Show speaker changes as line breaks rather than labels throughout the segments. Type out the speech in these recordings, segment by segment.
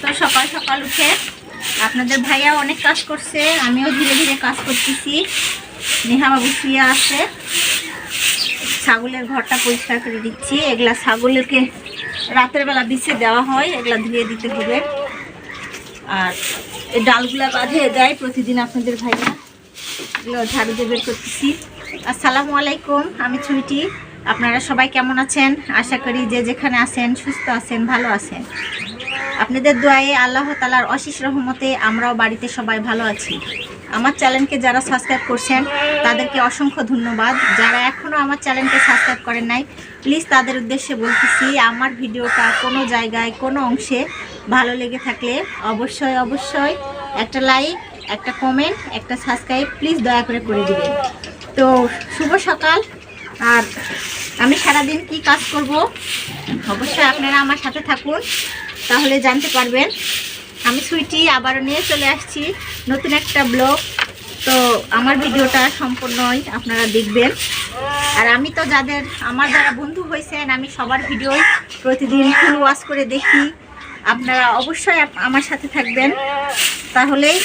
তো সকাল সকাল উঠে আপনাদের ভাইয়া অনেক কাজ করছে, আমিও ধীরে ধীরে কাজ করতেছি। নেহা বাবু শুয়ে আছে। ছাগলের ঘরটা পরিষ্কার করে দিচ্ছি। এগুলা ছাগলেরকে রাতের বেলা বিছে দেওয়া হয়, এগুলা ধুয়ে দিতে হবে। আর এই ডালগুলা বাঁধে দেয় প্রতিদিন আপনাদের ভাইয়া। এগুলো ঝাড়ু দিয়ে বের করতেছি। আসসালামু আলাইকুম, আমি ছুইটি আপনারা সবাই কেমন আছেন? আশা করি যে যেখানে আছেন, সুস্থ আছেন, ভালো আছেন। আপনাদের দোয়ায়ে আল্লাহ তালার অশেষ রহমতে আমরাও বাড়িতে সবাই ভালো আছি। আমার চ্যানেলকে যারা সাবস্ক্রাইব করছেন, তাদেরকে অসংখ্য ধন্যবাদ। যারা এখনও আমার চ্যানেলকে সাবস্ক্রাইব করেন নাই, প্লিজ তাদের উদ্দেশ্যে বলতেছি, আমার ভিডিওটা কোনো জায়গায়, কোনো অংশে ভালো লেগে থাকলে অবশ্যই অবশ্যই একটা লাইক, একটা কমেন্ট, একটা সাবস্ক্রাইব প্লিজ দয়া করে করে দিবেন। তো শুভ সকাল আর আমি সারাদিন কি কাজ করব? অবশ্যই আপনারা আমার সাথে থাকুন, তাহলে জানতে পারবেন। আমি সুইটি আবারও নিয়ে চলে আসছি, নতুন একটা ব্লগ। তো আমার ভিডিওটা সম্পূর্ণই আপনারা দেখবেন। আর আমি তো যাদের, আমার যারা বন্ধু হয়েছেন, আমি সবার ভিডিওই প্রতিদিন ফুল ওয়াশ করে দেখি। আপনারা অবশ্যই আমার সাথে থাকবেন। তাহলেই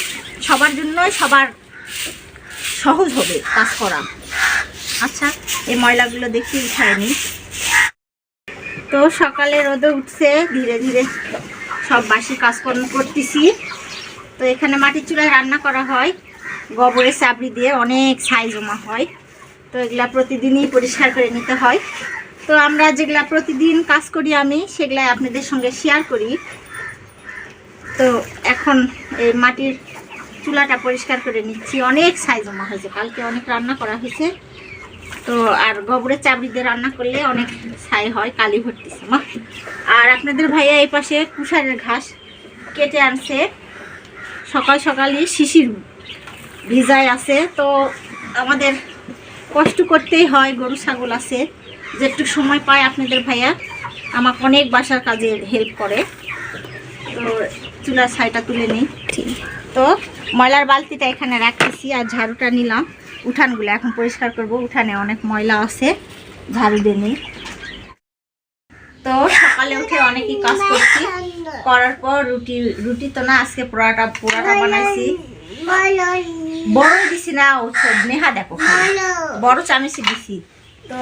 সবার জন্যই সবার সহজ হবে কাজ করা। আচ্ছা এই ময়লাগুলো দেখি উঠায়নি তো সকালে রোদে উঠছে, ধীরে ধীরে সব বাসি কাজকর্ম করতেছি। তো এখানে মাটির চুলায় রান্না করা হয়। গোবরের চাবড়ি দিয়ে অনেক ছাই জমা হয়। তো এগুলা প্রতিদিনই পরিষ্কার করে নিতে হয়। তো আমরা যেগুলা প্রতিদিন কাজ করি আমি, সেগুলাই আপনাদের সঙ্গে শেয়ার করি। তো এখন এই মাটির চুলাটা পরিষ্কার করে নিচ্ছি। অনেক ছাই জমা হয়েছে। কালকে অনেক রান্না করা হয়েছে। তো আর গোবরের চাবড়ি দিয়ে রান্না করলে অনেক ছাই হয় কালি ভরতেছে মা। আর আপনাদের ভাইয়া এই পাশে কুষারের ঘাস কেটে আনছে। সকাল সকালই শিশির ভিজায় আছে। তো আমাদের কষ্ট করতেই হয় গরু ছাগল আছে। যে একটু সময় পায় আপনাদের ভাইয়া আমাকে অনেক বাসার কাজে হেল্প করে। তো চুলার ছাইটা তুলে নিই। তো ময়লার বালতিটা এখানে রাখতেছি আর ঝাড়ুটা নিলাম। উঠানগুলো এখন পরিষ্কার করব। উঠানে অনেক ময়লা আছে ঝাড়ু দিয়ে তো সকালে উঠে অনেকই কাজ করছি। করার পর রুটি রুটি তো না, আজকে পোড়াটা পোড়াটা বানাইছি। বড় দিছি না নেহা দেখো বড় চামিচি দিছি। তো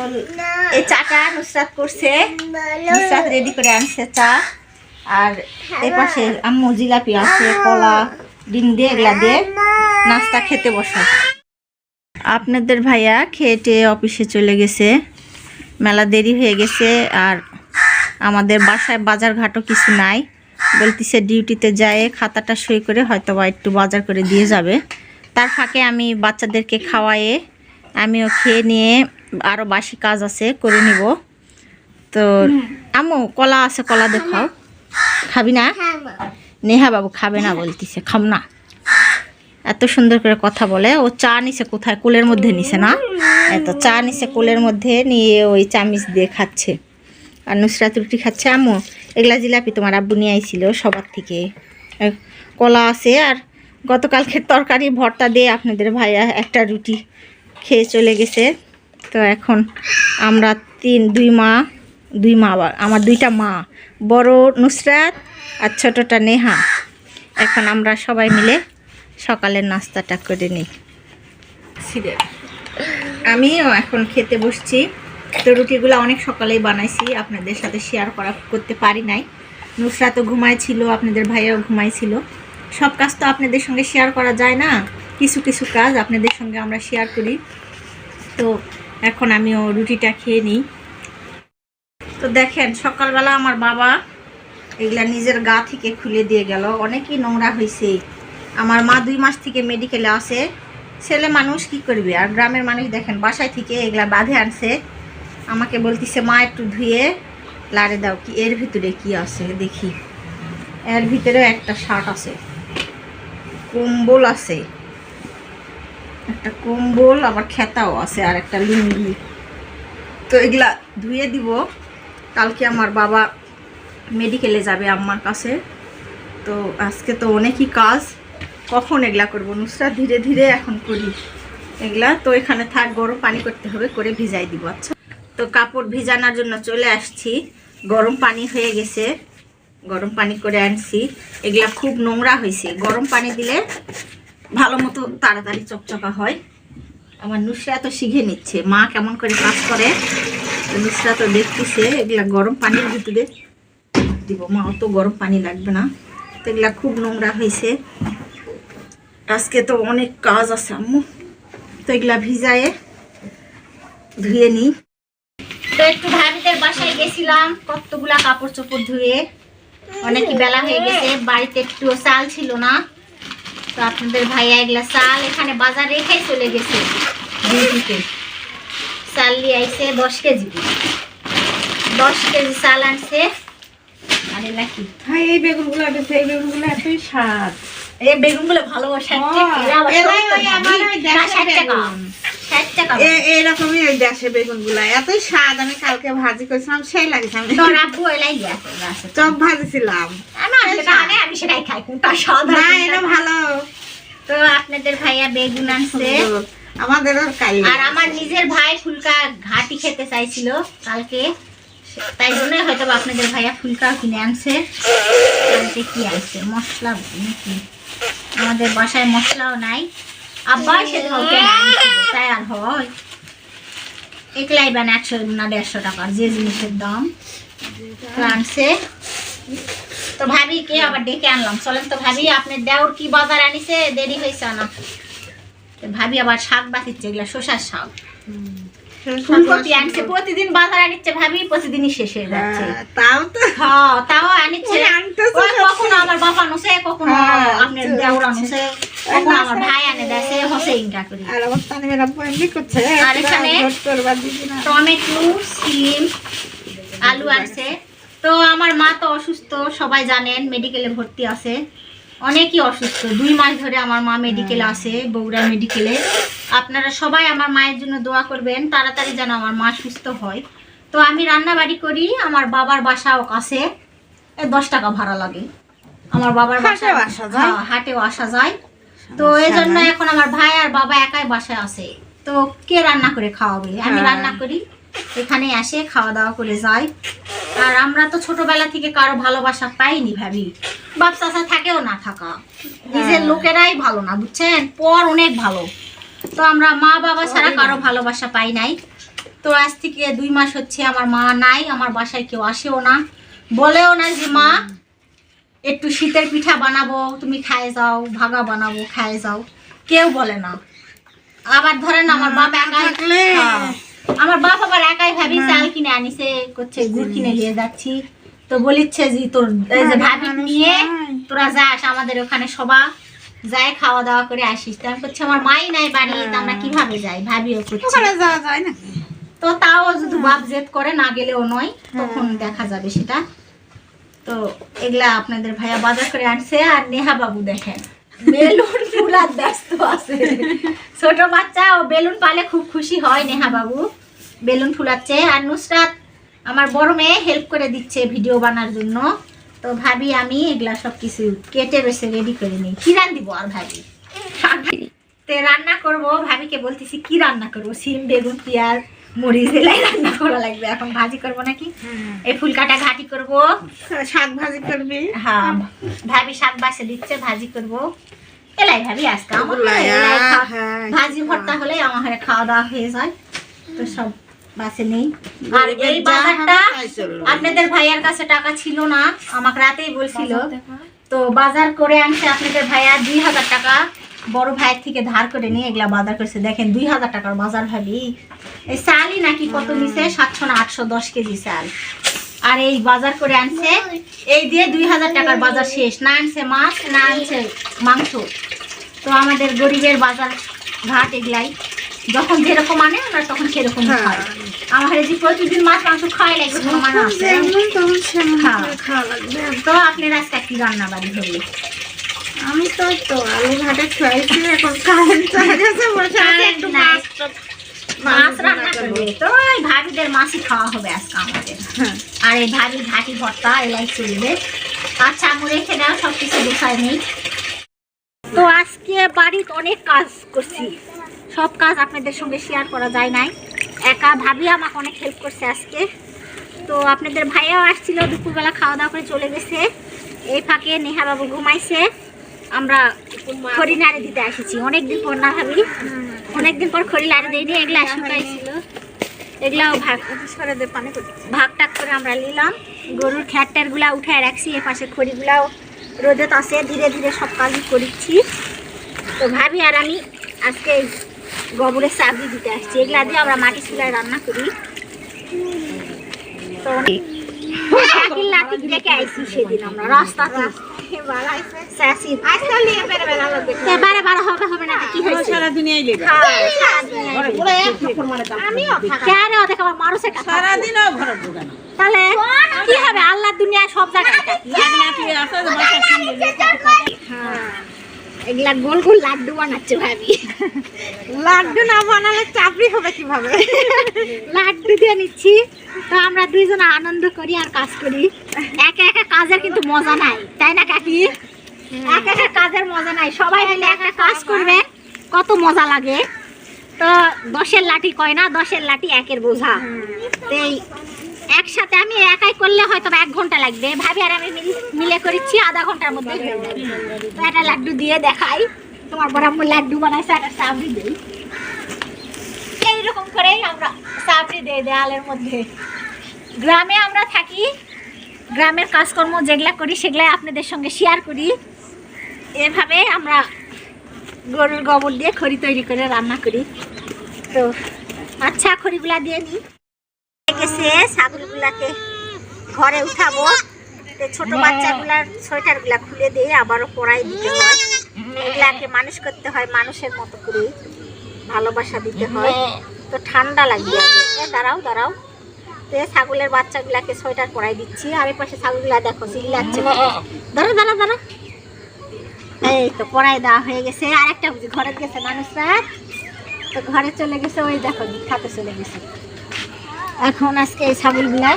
এই চাটা নুসরাত করছে। নুসরাত রেডি করে আনছে চা। আর এই পাশে আম্মু জিলাপি আছে, কলা, ডিম দিয়ে, এগুলা দিয়ে নাস্তা খেতে বসে। আপনাদের ভাইয়া খেটে অফিসে চলে গেছে। মেলা দেরি হয়ে গেছে আর আমাদের বাসায় বাজার ঘাটও কিছু নাই। বলতেছে ডিউটিতে যায় খাতাটা সই করে হয়তো বা একটু বাজার করে দিয়ে যাবে। তার ফাঁকে আমি বাচ্চাদেরকে খাওয়ায়ে আমিও খেয়ে নিয়ে আরও বাসি কাজ আছে করে নিব। তো আমু কলা আছে কলা দেখাও। খাবি না? নেহা বাবু খাবে না বলতিছে খাম না। এত সুন্দর করে কথা বলে। ও চা নিছে কোথায়? কোলের মধ্যে নিছে না? এত চা নিছে কোলের মধ্যে, নিয়ে ওই চামিচ দিয়ে খাচ্ছে। আর নুসরাত রুটি খাচ্ছে। আম্মু, এগুলা জিলাপি তোমার আব্বু নিয়ে আইছিল সবার থেকে। কলা আছে আর গতকালকের তরকারি, ভর্তা দিয়ে আপনাদের ভাইয়া একটা রুটি খেয়ে চলে গেছে। তো এখন আমরা তিন, দুই মা দুই মা আমার দুইটা মা, বড় নুসরাত আর ছোটোটা নেহা। এখন আমরা সবাই মিলে সকালের নাস্তাটা করে নিই। সিরিয়াল। আমিও এখন খেতে বসছি। তো রুটিগুলো অনেক সকালেই বানাইছি আপনাদের সাথে শেয়ার করা করতে পারি নাই। নুসরা নুসরাতও ঘুমাইছিল আপনাদের ভাইয়াও ঘুমাইছিল সব কাজ তো আপনাদের সঙ্গে শেয়ার করা যায় না। কিছু কিছু কাজ আপনাদের সঙ্গে আমরা শেয়ার করি। তো এখন আমিও রুটিটা খেয়ে নিই। তো দেখেন সকালবেলা আমার বাবা এগুলা নিজের গা থেকে খুলে দিয়ে গেল। অনেকই নোংরা হয়েছে আমার মা দুই মাস থেকে মেডিকেলে আসে ছেলে মানুষ কি করবে? আর গ্রামের মানুষ দেখেন, বাসায় থেকে এগুলা বাঁধে আনছে। আমাকে বলতিছে, মা, একটু ধুয়ে লাড়ে দাও। কি, এর ভিতরে কি আছে দেখি। এর ভিতরে একটা শার্ট আছে। কম্বল আছে। একটা কম্বল, আবার খেতাও আছে, আর একটা লুঙ্গি। তো এগুলা ধুয়ে দিব। কালকে আমার বাবা মেডিকেলে যাবে আম্মার কাছে। তো আজকে তো অনেকই কাজ। কখন এগুলা করব? নুসরা ধীরে ধীরে এখন করি এগুলা। তো এখানে থাক, গরম পানি করতে হবে, করে ভিজাই দিব আচ্ছা? তো কাপড় ভিজানোর জন্য চলে আসছি। গরম পানি হয়ে গেছে। গরম পানি করে আনছি। এগুলা খুব নোংরা হয়েছে। গরম পানি দিলে ভালো মতো তাড়াতাড়ি চকচকা হয়। আমার নুসরা তো শিখে নিচ্ছে। মা কেমন করে কাজ করে নুসরা তো দেখতেছে, এগুলা গরম পানির ভিতরে দিব। মা, অত গরম পানি লাগবে না। তো এগুলা খুব নোংরা হয়েছে। আজকে তো অনেক কাজ আছে আম্মু। তো এগুলা ভিজায়ে ধুয়ে নিই। তো একটু ভাবিদের বাসায় গেছিলাম কতগুলা কাপড় চোপড় ধুয়ে। অনেক বেলা হয়ে গেছে বাড়িতে একটু চাল ছিল না। তো আপনাদের ভাইয়া এগুলা চাল এখানে বাজার রেখেই চলে গেছে। ডিউটিতে। চাল নিয়ে আইসে দশ কেজি। দশ কেজি চাল আনছে। আর এলা কি?
এই বেগুনগুলো এই বেগুনগুলো এতই স্বাদ।
এই বেগুনগুলো ভালো
ওই বেগুন। এতই স্বাদ আমি কালকে ভাজি করেছিলাম সেই লাগছে। আমি। চপ ভাজিছিলাম।
আমি সেটাই খাই হয়
না এটা ভালো।
তো আপনাদের ভাইয়া বেগুন আনছে।
আমাদেরও কাল
আর আমার নিজের ভাই ফুলকা ঘাটি খেতে চাইছিল কালকে। তাই জন্য হয়তো আপনাদের ভাইয়া ফুলকা কিনে আনছে। কি আনছে? মশলা নাকি আমাদের বাসায় মশলাও নাই। আব্বা সেদিন ওকে তাই আর হয়। একলাই বান একশো না দেড়শো টাকার যে জিনিসের দাম। তো আনছে তো ভাবি কে আবার ডেকে আনলাম। চলেন তো ভাবি আপনার দেওর কি বাজার আনিছে? দেরি হয়েছে না। ভাবি আবার শাক বাতিচ্ছে এগুলা শসার শাক। ফুলকপি আনছে প্রতিদিন বাজার আনিচ্ছে ভাবি প্রতিদিনই শেষ হয়ে যাচ্ছে।
হ্যাঁ, তাও তো
হ্যাঁ তাও আনিচ্ছে।
ওই আনতেছে
ওই
তো
কখনো আমার বাবা আনুছে কখনো আপনার দেওর আনুছে আমার ভাই আনে দেছে হসে ইনকা করি
আর আমার তানিমেরা এমনি করছে।
আর এখানে
ভোট করবার দিদি না।
টমেটো সিম আলু আনছে। তো আমার মা তো অসুস্থ সবাই জানেন মেডিকেলে ভর্তি আছে। অনেকই অসুস্থ। দুই মাস ধরে আমার মা মেডিকেল আছে বগুড়া মেডিকেলে আপনারা সবাই আমার মায়ের জন্য দোয়া করবেন তাড়াতাড়ি যেন আমার মা সুস্থ হয়। তো আমি রান্না বাড়ি করি আমার বাবার বাসাও কাছে। দশ টাকা ভাড়া লাগে। আমার বাবার বাসা
হাটেও আসা যায়?
হ্যাঁ, হাটেও আসা যায়। তো এই জন্য এখন আমার ভাই আর বাবা একাই বাসায় আছে। তো কে রান্না করে খাওয়াবে? আমি
হ্যাঁ।
রান্না করি। এখানে আসে খাওয়া দাওয়া করে যাই আর আমরা তো ছোটবেলা থেকে কারও ভালোবাসা পাইনি ভাবি। বাপ চাচা থাকেও না থাকা। নিজের
হ্যাঁ।
লোকেরাই ভালো না বুঝছেন? পর অনেক ভালো। তো আমরা মা বাবা ছাড়া কারও ভালোবাসা পাই নাই। তো আজ থেকে দুই মাস হচ্ছে আমার মা নাই আমার বাসায় কেউ আসেও না। বলেও না যে মা একটু শীতের পিঠা বানাবো তুমি খায় যাও ভাগা বানাবো খায় যাও। কেউ বলে না। আবার ধরেন আমার বাপ হ্যাঁ। আমার বাপ আবার একাই ভাবি চাল কিনে আনিছে করছে গুড় কিনে নিয়ে যাচ্ছি। তো বলিচ্ছে যে তোর এই যে ভাবি নিয়ে। তোরা যাস আমাদের ওখানে সবা। যাই খাওয়া দাওয়া করে আসিস। তো আমি করছি আমার মাই নাই বাড়ি তো আমরা কীভাবে যাই? ভাবিও করছি
যাওয়া যায় না?
তো তাও যদি বাপ জেদ করে না গেলেও নয় তখন দেখা যাবে সেটা। তো এগুলা আপনাদের ভাইয়া বাজার করে আনছে আর নেহা বাবু দেখেন। বেলুন ফুলার ব্যস্ত আছে। ছোট বাচ্চা ও বেলুন পালে খুব খুশি হয় নেহা বাবু। বেলুন ফুলাচ্ছে। আর নুসরাত আমার বড় মেয়ে হেল্প করে দিচ্ছে ভিডিও বানার জন্য। তো ভাবি আমি এগুলা সব কিছু কেটে বেছে রেডি করে নিই। কি রান দিব আর ভাবি? তে রান্না করব। ভাবিকে বলতেছি কি রান্না করব? সিম বেগুন পেঁয়াজ। মরিচ এলাই রান্না করা লাগবে। এখন ভাজি করব নাকি? এই ফুল ঘাটি করব।
শাক ভাজি করবি?
হ্যাঁ। ভাবি শাক বাসে দিচ্ছে ভাজি করব। এলাই ভাবি আজকে আমার
ওগুলাই,
এলাই খা-
হ্যাঁ,
ভাজি ভর্তা হলে আমার খাওয়া দাওয়া হয়ে যায়। তো সব বাসে নেই। আর এই বাজারটা। আপনাদের ভাইয়ার কাছে টাকা ছিল না আমাকে রাতেই বলছিল। তো বাজার করে আনছে আপনাদের ভাইয়া দুই হাজার টাকা। বড় ভাইয়ের থেকে ধার করে নিয়ে এগুলা বাজার করছে। দেখেন দুই হাজার টাকার বাজার ভাবি। এই চালই নাকি কত নিছে? সাতশো না আটশো দশ কেজি চাল। আর এই বাজার করে আনছে এই দিয়ে দুই হাজার টাকার বাজার শেষ। না আনছে মাছ না আনছে মাংস। তো আমাদের গরিবের বাজার ঘাট এগুলাই। যখন যেরকম আনে আমরা তখন সেরকম
হ্যাঁ।
খাই। আমার যে প্রতিদিন মাছ মাংস খাওয়াই লাগবে হ্যাঁ।
লাগবে।
তো আপনার আজকে কি রান্না বাড়ি হবে
আমি তো তো আলু ঘাটে খুয়াইছি এখন কারেন্ট চলে গেছে বসে আছি একটু মাছ
মাছ রান্না করবে। তো ওই ভাবিদের মাছই খাওয়া হবে আজকে আমাদের।
হ্যাঁ।
আর এই ভাবি ঘাটি ভর্তা এলাই চলবে। আচ্ছা আমি রেখে দাও সব কিছু গোছায় নেই। তো আজকে বাড়িতে অনেক কাজ করছি। সব কাজ আপনাদের সঙ্গে শেয়ার করা যায় নাই। একা ভাবি আমাকে অনেক হেল্প করছে আজকে। তো আপনাদের ভাইয়াও আসছিল দুপুরবেলা খাওয়া দাওয়া করে চলে গেছে। এই ফাঁকে নেহা বাবু ঘুমাইছে। আমরা খড়ি নাড়ে দিতে এসেছি। অনেকদিন পর না ভাবি। অনেকদিন পর খড়ি নাড়ে দিইনি, এগুলা শুকাইছিল এগুলাও ভাগ ভাগ টাক করে আমরা নিলাম। গরুর খ্যাটগুলা উঠায় রাখছি এ পাশে খড়িগুলাও রোদে তাসে, ধীরে ধীরে সব কাজই করছি তো ভাবি আর আমি আজকে গোবরের চাবড়ি দিতে আসছি। এগুলা দিয়ে আমরা মাটি চুলায় রান্না করি। তো দেখে আইছি সেদিন আমরা রাস্তাতে। তাহলে কি হবে? আল্লাহ দুনিয়া সব জায়গায় এগুলা গোল গোল লাড্ডু বানাচ্ছে ভাবি।
লাড্ডু না বানালে চাপড়ি হবে কীভাবে?
লাড্ডু দিয়ে নিচ্ছি। তো আমরা দুইজন আনন্দ করি আর কাজ করি। একা একা কাজের কিন্তু মজা নাই তাই না কাকি? একা একা কাজের মজা নাই সবাই মিলে একটা কাজ করবে। কত মজা লাগে। তো দশের লাঠি কয় না? দশের লাঠি একের বোঝা। এই একসাথে আমি একাই করলে হয়তো এক ঘণ্টা লাগবে। ভাবি আর আমি মিল- করেছি আধা ঘণ্টার মধ্যে। একটা লাড্ডু দিয়ে দেখাই। তোমার আম্মু লাড্ডু বানাইছে, একটা চাবড়ি দিই। এইরকম করেই আমরা চাপড়ি দেই দেয়ালের মধ্যে। গ্রামে আমরা থাকি। গ্রামের কাজকর্ম যেগুলা করি, সেগুলাই আপনাদের সঙ্গে শেয়ার করি। এভাবে আমরা গরুর গোবর দিয়ে খড়ি তৈরি করে রান্না করি। তো আচ্ছা খড়িগুলা দিয়ে নিই গেছে ছাগলগুলাকে ঘরে উঠাবো। তো ছোট বাচ্চাগুলার সোয়েটারগুলা খুলে দিয়ে আবারও পড়াই দিতে হয়। এগুলাকে মানুষ করতে হয়, মানুষের মতো করে ভালোবাসা দিতে হয়। তো ঠান্ডা আগে। দাঁড়াও দাঁড়াও। তো ছাগলের বাচ্চাগুলাকে সোয়েটার পরাই দিচ্ছি। আর এই পাশে ছাগলগুলা দেখো, চিল্লাচ্ছে। দাঁড়া দাঁড়া দাঁড়া। এই তো পরাই দেওয়া হয়ে গেছে। আর একটা ঘরে গেছে মানুষরা। তো ঘরে চলে গেছে, ওই দেখো খাতে চলে গেছে। এখন আজকে এই ছাগলগুলা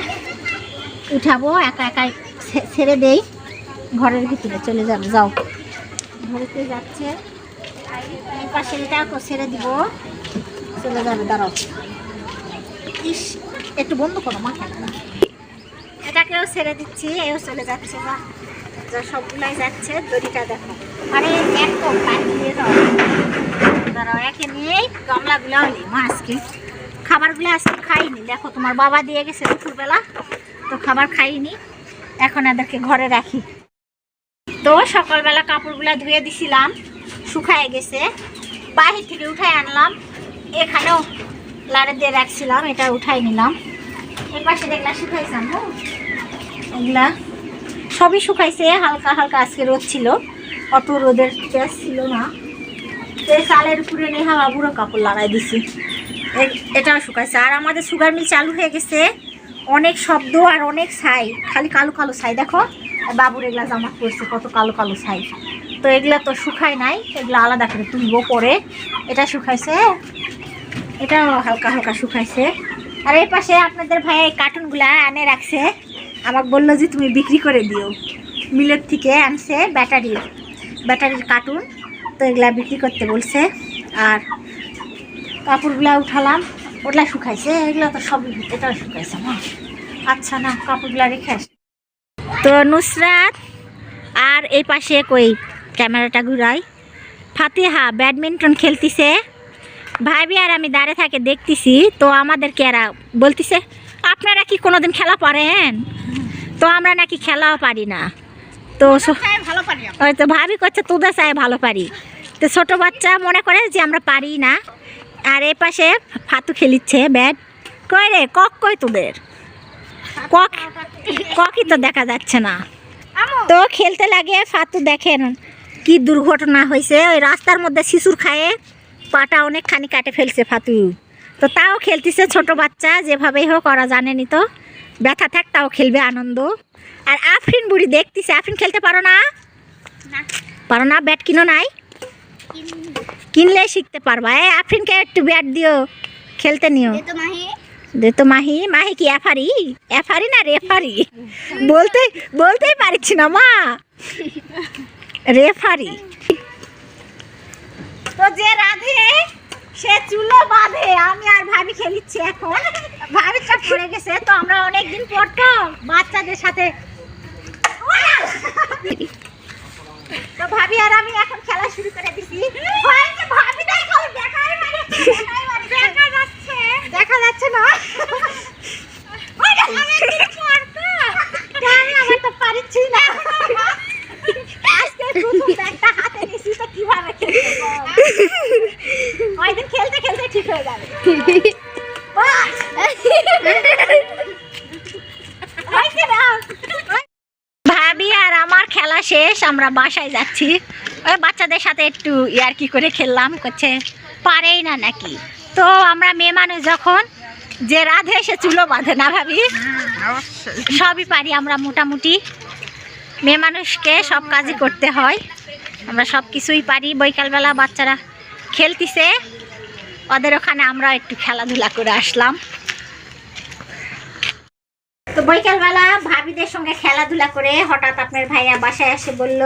উঠাবো, একা একাই ছেড়ে দেই। ঘরের ভিতরে চলে যাবে, যাও। ঘরেতে যাচ্ছে। ছেড়ে দিব। চলে যাবে, দাঁড়াও। ইস, একটু বন্ধ করো মাথা এটাকেও ছেড়ে দিচ্ছি, এও চলে যাচ্ছে যা, সবগুলাই যাচ্ছে, দড়িটা দেখো। আরে, এক কম পানি দিয়ে দাঁড়াও, একে নিয়ে গামলাগুলো মা, আজকে। খাবারগুলো আজকে খাইনি। দেখো, তোমার বাবা দিয়ে গেছে দুপুরবেলা, তো খাবার খাইনি। এখন এদেরকে ঘরে রাখি। তো সকালবেলা কাপড়গুলো ধুয়ে দিছিলাম, শুকায় গেছে। বাহির থেকে উঠাই আনলাম। এখানেও লাড়ে দিয়ে রাখছিলাম, এটা উঠাই নিলাম। এর পাশে দেখলা শুকাইছিলাম হ্যাঁ এগুলা সবই শুকাইছে, হালকা হালকা আজকে রোদ ছিল। অত রোদের তেজ ছিল না। চালের উপরে হাওয়া, বুড়ো কাপড় লাগাই দিছি। এ- এটাও শুকাইছে। আর আমাদের সুগার মিল চালু হয়ে গেছে। অনেক শব্দ আর অনেক ছাই। খালি কালো কালো ছাই। দেখো, বাবুর এগুলা জামা পড়ছে কত কালো কালো ছাই। তো এগুলা তো শুকায় নাই। এগুলো আলাদা করে তুলবো পরে। এটা শুকাইছে। এটাও হালকা হালকা শুকাইছে। আর এই পাশে আপনাদের ভাই এই কার্টুনগুলা আনে রাখছে। আমাকে বলল যে, তুমি বিক্রি করে দিও। মিলের থেকে আনছে ব্যাটারির। ব্যাটারির কার্টুন তো এগুলা বিক্রি করতে বলছে। আর কাপড়গুলা উঠালাম ওগুলা শুকাইছে এগুলো তো সব এটাও শুকাইছে মা। আচ্ছা না কাপড়গুলা রেখে আসি। তো নুসরাত আর এই পাশে কই ক্যামেরাটা ঘুরাই। ফাতিহা ব্যাডমিন্টন খেলতিছে। ভাবি আর আমি দাঁড়িয়ে থাকে দেখতেছি তো আমাদেরকে এরা বলতিছে আপনারা কি কোনোদিন খেলা পারেন? তো আমরা নাকি খেলাও পারি না। তো
ভালো পারি
ওই তো ভাবি করছে তোদের চাই ভালো পারি। তো ছোটো বাচ্চা মনে করে যে আমরা পারি না। আর এ পাশে ফাতু খেলিচ্ছে ব্যাট। কই রে কক কই তোদের? কক ককই তো দেখা যাচ্ছে না। তো খেলতে লাগে ফাতু দেখেন কি দুর্ঘটনা হয়েছে ওই রাস্তার মধ্যে শিশুর খায়ে পাটা অনেকখানি কাটে ফেলছে ফাতু। তো তাও খেলতেছে ছোট বাচ্চা যেভাবেই হোক ওরা জানেনি তো। ব্যথা থাক তাও খেলবে আনন্দ। আর আফরিন বুড়ি দেখতেছে আফরিন খেলতে পারো না। পারো না ব্যাট কিনো নাই? কিনলে শিখতে পারবা। এ আফরিনকে একটু ব্যাট দিও খেলতে নিও। দে তো মাহি। মাহি। কি এফারি এফারি না রেফারি? বলতে বলতেই পারছি না মা। রেফারি। তো যে রাধে সে চুলো বাঁধে। আমি আর ভাবি খেলিচ্ছি এখন। ভাবিটা পড়ে গেছে তো আমরা অনেকদিন পর তো বাচ্চাদের সাথে তো ভাবি আর আমি এখন খেলা শুরু করে দিছি। হয়েছে, ভাবি দেখো, দেখাই দেখাই মারছে। দেখা যাচ্ছে। না। খেলতে খেলতে ঠিক হয়ে যাবে। না? ভাবি আর আমার খেলা শেষ আমরা বাসায় যাচ্ছি। ওই বাচ্চাদের সাথে একটু ইয়ার্কি করে খেললাম, করছে, পারেই না নাকি? তো আমরা মেয়ে মানুষ যখন যে রাধে এসে চুলো বাঁধে না ভাবি? সবই পারি আমরা মোটামুটি। মেয়ে মানুষকে সব কাজই করতে হয়। আমরা সব কিছুই পারি। বৈকালবেলা বাচ্চারা খেলতিছে। ওদের ওখানে আমরা একটু খেলাধুলা করে আসলাম। তো বৈকালবেলা ভাবিদের সঙ্গে খেলাধুলা করে হঠাৎ আপনার ভাইয়া বাসায় এসে বলল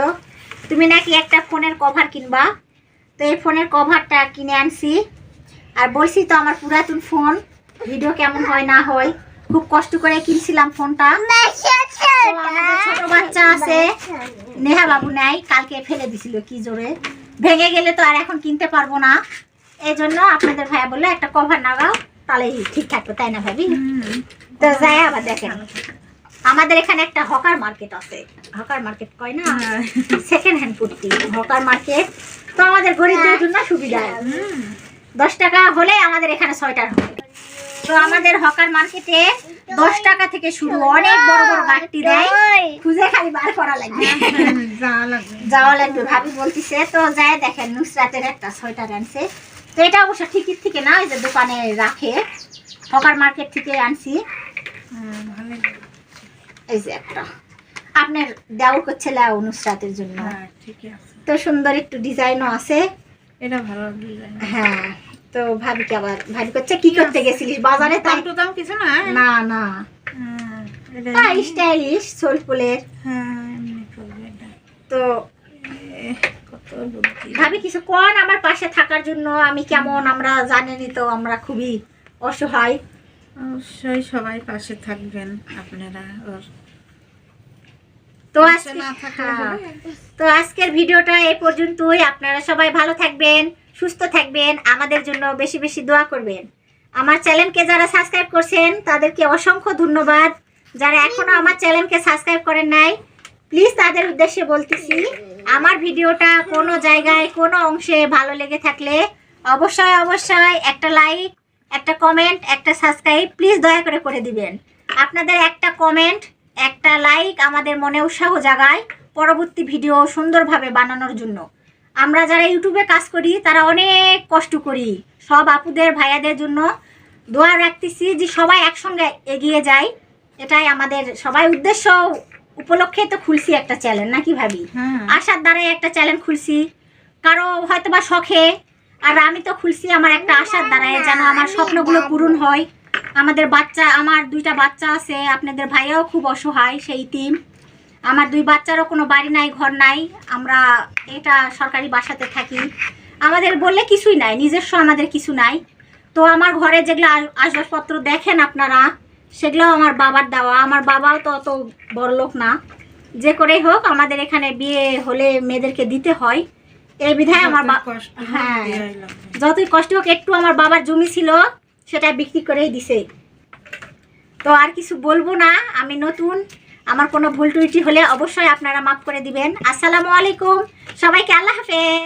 তুমি নাকি একটা ফোনের কভার কিনবা? তো এই ফোনের কভারটা কিনে আনছি। আর বলছি তো আমার পুরাতন ফোন ভিডিও কেমন হয় না হয় খুব কষ্ট করে কিনছিলাম ফোনটা। ছোট বাচ্চা আছে নেহা বাবু নাই কালকে ফেলে দিছিল কি জোরে। ভেঙে গেলে তো আর এখন কিনতে পারব না। এই জন্য আপনাদের ভাইয়া বলল একটা কভার নাগাও তাহলে ঠিক থাকবে। তাই না ভাবি? তো যাই আবার দেখেন। আমাদের এখানে একটা হকার মার্কেট আছে। হকার মার্কেট কয় না? Second hand kurti. Hawker market. তো আমাদের গরিবদের জন্য সুবিধা। দশ টাকা হলে আমাদের এখানে ছয়টার হবে তো আমাদের হকার মার্কেটে দশ টাকা থেকে শুরু। অনেক বড় বড় গাড়ি দেয়। খুঁজে খালি বার করা লাগবে। যাওয়া লাগবে ভাবি বলতেছে তো যায় দেখেন নুসরাতের একটা সোয়েটার আনছে। তো এটা অবশ্য ঠিকই থেকে না ওই যে দোকানে রাখে। হকার মার্কেট থেকে আনছি। এই যে একটা। আপনার দেওয়ার করছে লাউ নুসরাতের জন্য। তো সুন্দর একটু ডিজাইনও আছে।
এটা ভালো ডিজাইন।
হ্যাঁ তো ভাবিকে আবার ভাবি করছে কি করতে গেছিলিস বাজারে? তাই
দাম তো দাম কিছু না
না না।
হ্যাঁ,
স্টাইলিশ সোলফুলের।
হ্যাঁ
তো ভাবি কিছু কোন আমার পাশে থাকার জন্য আমি কেমন আমরা জানেনই তো আমরা খুবই অসহায়।
অবশ্যই সবাই পাশে থাকবেন আপনারা ওর
তো আজকে হ্যাঁ। তো আজকের ভিডিওটা এই পর্যন্তই। আপনারা সবাই ভালো থাকবেন সুস্থ থাকবেন আমাদের জন্য বেশি বেশি দোয়া করবেন। আমার চ্যানেলকে যারা সাবস্ক্রাইব করছেন তাদেরকে অসংখ্য ধন্যবাদ। যারা এখনও আমার চ্যানেলকে সাবস্ক্রাইব করেন নাই প্লিজ তাদের উদ্দেশ্যে বলতেছি আমার ভিডিওটা কোনো জায়গায় কোনো অংশে ভালো লেগে থাকলে অবশ্যই অবশ্যই একটা লাইক একটা কমেন্ট একটা সাবস্ক্রাইব প্লিজ দয়া করে করে দিবেন। আপনাদের একটা কমেন্ট একটা লাইক আমাদের মনে উৎসাহ জাগায় পরবর্তী ভিডিও সুন্দরভাবে বানানোর জন্য। আমরা যারা ইউটিউবে কাজ করি তারা অনেক কষ্ট করি। সব আপুদের ভাইয়াদের জন্য দোয়া রাখতেছি যে সবাই একসঙ্গে এগিয়ে যায়। এটাই আমাদের সবাই উদ্দেশ্য। উপলক্ষে তো খুলছি একটা চ্যানেল নাকি ভাবি?
হ্যাঁ।
আশার দ্বারাই একটা চ্যানেল খুলছি। কারও হয়তো বা শখে আর আমি তো খুলছি আমার একটা আশার দ্বারাই যেন আমার স্বপ্নগুলো পূরণ হয়। আমাদের বাচ্চা আমার দুইটা বাচ্চা আছে আপনাদের ভাইয়াও খুব অসহায় সেই টিম আমার দুই বাচ্চারও কোনো বাড়ি নাই ঘর নাই আমরা এটা সরকারি বাসাতে থাকি। আমাদের বললে কিছুই নাই নিজস্ব আমাদের কিছু নাই। তো আমার ঘরে যেগুলো আস- আসবাবপত্র দেখেন আপনারা সেগুলো আমার বাবার দেওয়া। আমার বাবাও তো অত বড় লোক না। যে করেই হোক আমাদের এখানে বিয়ে হলে মেয়েদেরকে দিতে হয়। এই বিধায় আমার হ্যাঁ যতই কষ্ট হোক একটু আমার বাবার জমি ছিল সেটা বিক্রি করেই দিছে। তো আর কিছু বলব না, আমি নতুন, আমার কোনো ভুল টুইটি হলে অবশ্যই আপনারা মাফ করে দিবেন। আসসালামু আলাইকুম, সবাইকে আল্লাহ হাফেজ।